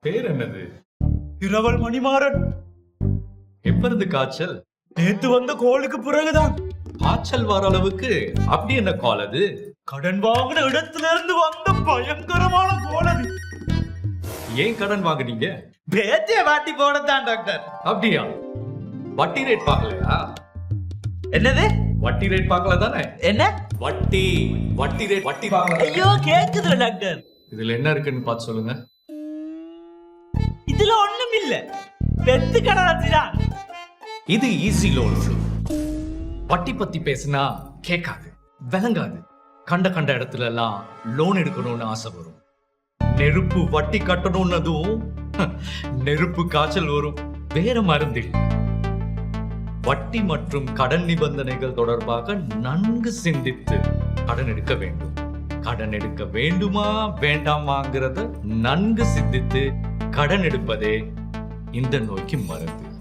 பேர் என்னது இரவல் மணிமாறன் எப்ப இருந்து காய்ச்சல்? நேத்து வந்த கோளுக்கு பிறகுதான். காய்ச்சல் வர அளவுக்கு அப்படி என்ன கால் அது? கடன் வாங்கின இடத்துல இருந்து வந்த பயங்கரமான கோல் அது. ஏன் கடன் வாங்குனீங்க? பேத்திய வாட்டி போடத்தான் டாக்டர். அப்படியா? வட்டி ரேட் பார்க்கலையா? என்னது? வட்டி ரேட் பார்க்கல தானே? என்ன? வட்டி வட்டி ரேட் வட்டி பார்க்கல. ஐயோ கேக்குதுல டாக்டர். இதுல என்ன இருக்குன்னு பார்த்து சொல்லுங்க. இல்ல. பெத்து கடனாச்சுதான் இது ஈஸி லோன் வட்டி பத்தி பேசினா கேட்காது விளங்காது. கண்ட கண்ட இடத்துல எல்லாம் லோன் எடுக்கணும்னு ஆசை வரும். நெருப்பு வட்டி கட்டணும்னதும் நெருப்பு காய்ச்சல் வரும். வேற மருந்து வட்டி மற்றும் கடன் நிபந்தனைகள் தொடர்பாக நன்கு சிந்தித்து கடன் எடுக்க வேண்டும். கடன் எடுக்க வேண்டுமா வேண்டாமாங்கிறத நன்கு சிந்தித்து கடன் எடுப்பதே இந்த நோய்க்கு மருந்து.